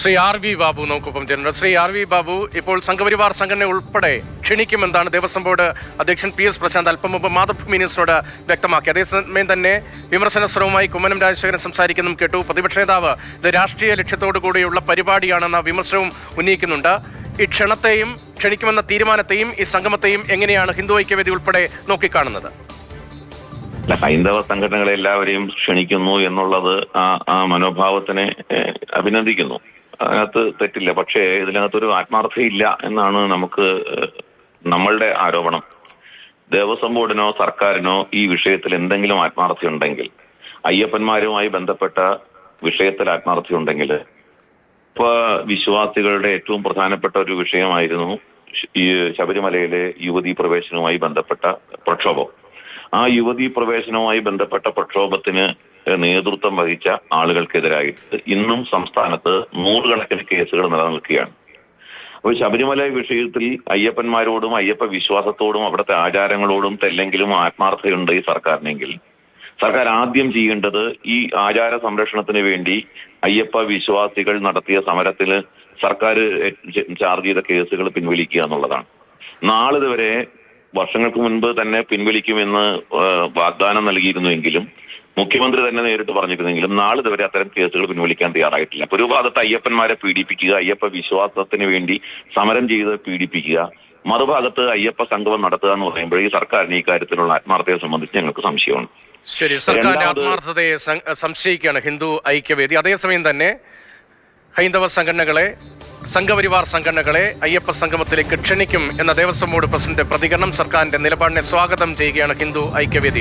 Shri R V Babu നമുക്കൊപ്പം ചേരുന്നുണ്ട്. Shri R V Babu ഇപ്പോൾ സംഘപരിവാർ സംഘടന ഉൾപ്പെടെ ക്ഷണിക്കുമെന്നാണ് ദേവസ്വം ബോർഡ് അധ്യക്ഷൻ പി എസ് പ്രശാന്ത് അല്പം മുമ്പ് മാതൃഭൂമി ന്യൂസിനോട് വ്യക്തമാക്കി. അതേസമയം തന്നെ വിമർശന സ്വരവുമായി കുമ്മനം രാജശേഖരൻ സംസാരിക്കുന്നതും കേട്ടു. പ്രതിപക്ഷ നേതാവ് ഇത് രാഷ്ട്രീയ ലക്ഷ്യത്തോടു കൂടിയുള്ള പരിപാടിയാണെന്ന വിമർശനവും ഉന്നയിക്കുന്നുണ്ട്. ഈ ക്ഷണത്തെയും ക്ഷണിക്കുമെന്ന തീരുമാനത്തെയും ഈ സംഗമത്തെയും എങ്ങനെയാണ് ഹിന്ദു ഐക്യവേദി ഉൾപ്പെടെ നോക്കിക്കാണുന്നത്? ഹൈന്ദവ സംഘടനകളെ എല്ലാവരെയും ക്ഷണിക്കുന്നു എന്നുള്ളത് ആ മനോഭാവത്തിനെ അഭിനന്ദിക്കുന്നു. അതിനകത്ത് തെറ്റില്ല. പക്ഷേ ഇതിനകത്തൊരു ആത്മാർത്ഥയില്ല എന്നാണ് നമുക്ക് നമ്മളുടെ ആരോപണം. ദേവസ്വം ബോർഡിനോ സർക്കാരിനോ ഈ വിഷയത്തിൽ എന്തെങ്കിലും ആത്മാർത്ഥതയുണ്ടെങ്കിൽ അയ്യപ്പന്മാരുമായി ബന്ധപ്പെട്ട വിഷയത്തിൽ ആത്മാർത്ഥതയുണ്ടെങ്കിൽ ഇപ്പൊ വിശ്വാസികളുടെ ഏറ്റവും പ്രധാനപ്പെട്ട ഒരു വിഷയമായിരുന്നു ഈ ശബരിമലയിലെ യുവതീ പ്രവേശനവുമായി ബന്ധപ്പെട്ട പ്രക്ഷോഭം. ആ യുവതീ പ്രവേശനവുമായി ബന്ധപ്പെട്ട പ്രക്ഷോഭത്തിന് നേതൃത്വം വഹിച്ച ആളുകൾക്കെതിരായിട്ട് ഇന്നും സംസ്ഥാനത്ത് നൂറുകണക്കിന് കേസുകൾ നിലനിൽക്കുകയാണ്. അപ്പോൾ ശബരിമല വിഷയത്തിൽ അയ്യപ്പന്മാരോടും അയ്യപ്പ വിശ്വാസത്തോടും അവിടുത്തെ ആചാരങ്ങളോടും തെല്ലെങ്കിലും ആത്മാർത്ഥതയുണ്ട് ഈ സർക്കാരിനെങ്കിൽ. സർക്കാർ ആദ്യം ചെയ്യേണ്ടത് ഈ ആചാര സംരക്ഷണത്തിന് വേണ്ടി അയ്യപ്പ വിശ്വാസികൾ നടത്തിയ സമരത്തിൽ സർക്കാർ ചാർജ് ചെയ്ത കേസുകൾ പിൻവലിക്കുക എന്നുള്ളതാണ്. നാളിതുവരെ വർഷങ്ങൾക്ക് മുൻപ് തന്നെ പിൻവലിക്കുമെന്ന് വാഗ്ദാനം നൽകിയിരുന്നുവെങ്കിലും മുഖ്യമന്ത്രി തന്നെ നേരിട്ട് പറഞ്ഞിരുന്നെങ്കിലും നാളെ ഇതുവരെ അത്തരം കേസുകൾ പിൻവലിക്കാൻ തയ്യാറായിട്ടില്ല. അപ്പൊ ഒരു ഭാഗത്ത് അയ്യപ്പന്മാരെ പീഡിപ്പിക്കുക അയ്യപ്പ വിശ്വാസത്തിന് വേണ്ടി സമരം ചെയ്ത് പീഡിപ്പിക്കുക മറുഭാഗത്ത് അയ്യപ്പ സംഗമം നടത്തുക എന്ന് പറയുമ്പോൾ ഈ സർക്കാരിന് ഈ കാര്യത്തിലുള്ള ആത്മാർത്ഥതയെ സംബന്ധിച്ച് ഞങ്ങൾക്ക് സംശയമാണ് ശരി സർക്കാരിന്റെ ആത്മാർത്ഥതയെ സംശയിക്കുകയാണ് ഹിന്ദു ഐക്യവേദി. അതേസമയം തന്നെ ഹൈന്ദവ സംഘടനകളെ സംഘപരിവാർ സംഘടനകളെ അയ്യപ്പ സംഗമത്തിലേക്ക് ക്ഷണിക്കും എന്ന ദേവസ്വം ബോർഡ് പ്രസിഡന്റ് പ്രതികരണം സർക്കാരിന്റെ നിലപാടിനെ സ്വാഗതം ചെയ്യുകയാണ് ഹിന്ദു ഐക്യവേദി.